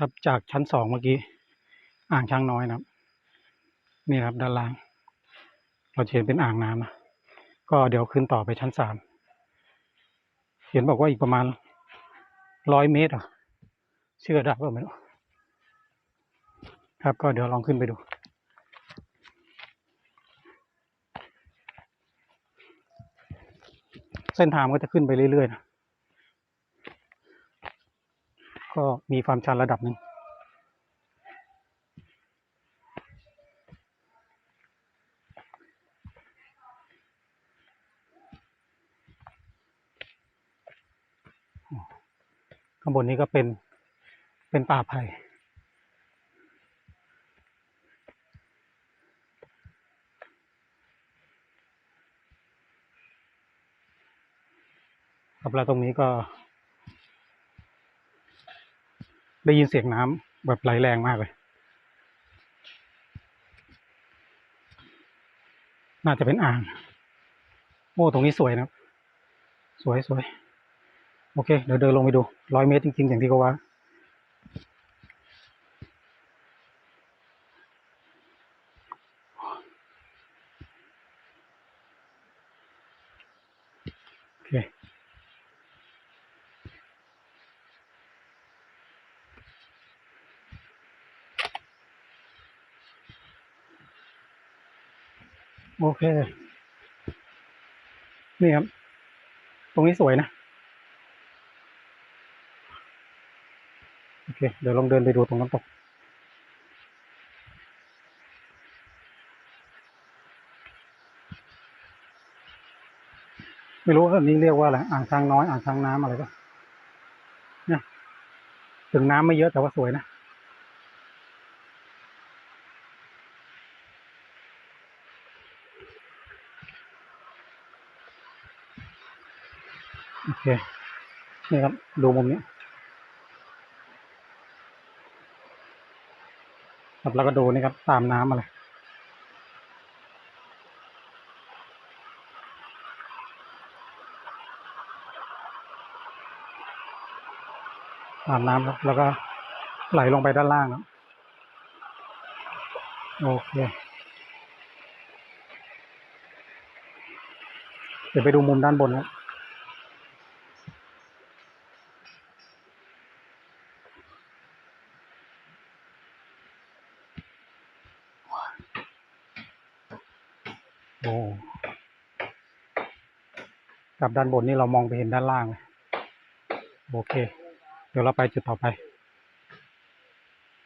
ครับจากชั้นสองเมื่อกี้ อ่างช้างน้อยนะครับ นี่ครับด้านล่าง เราเห็นเป็นอ่างน้ำนะก็เดี๋ยวขึ้นต่อไปชั้นสามเห็นบอกว่าอีกประมาณร้อยเมตรอะ เชื่อได้ก็ไม่รู้ครับก็เดี๋ยวลองขึ้นไปดู เส้นทางก็จะขึ้นไปเรื่อยๆนะ ก็มีความชันระดับหนึ่งข้างบนนี้ก็เป็นเป็นป่าไผ่ครับแล้วตรงนี้ก็ ได้ยินเสียงน้ำแบบไหลแรงมากเลย น่าจะเป็นอ่าง โอ้ตรงนี้สวยนะ สวยสวย โอเค เดี๋ยวเดินลงไปดูร้อยเมตรจริงๆ อย่างที่เขาว่า โอเค โอเค นี่ครับ ตรงนี้สวยนะ โอเค เดี๋ยวลองเดินไปดูตรงน้ำตกไม่รู้ว่าอันนี้เรียกว่าอะไร อ่างช้างน้อย อ่างช้างน้ำอะไรก็เนี่ยถึงน้ำไม่เยอะแต่ว่าสวยนะ โอเค นี่ครับ ดูมุมนี้ ครับแล้วก็ดูนี่ครับ ตามน้ำมาเลยตามน้ำครับแล้วก็ไหลลงไปด้านล่างครับโอเคเดี๋ยวไปดูมุมด้านบนครับ โอ้กับด้านบนนี่เรามองไปเห็นด้านล่างเลยโอเค เดี๋ยวเราไปจุดต่อไป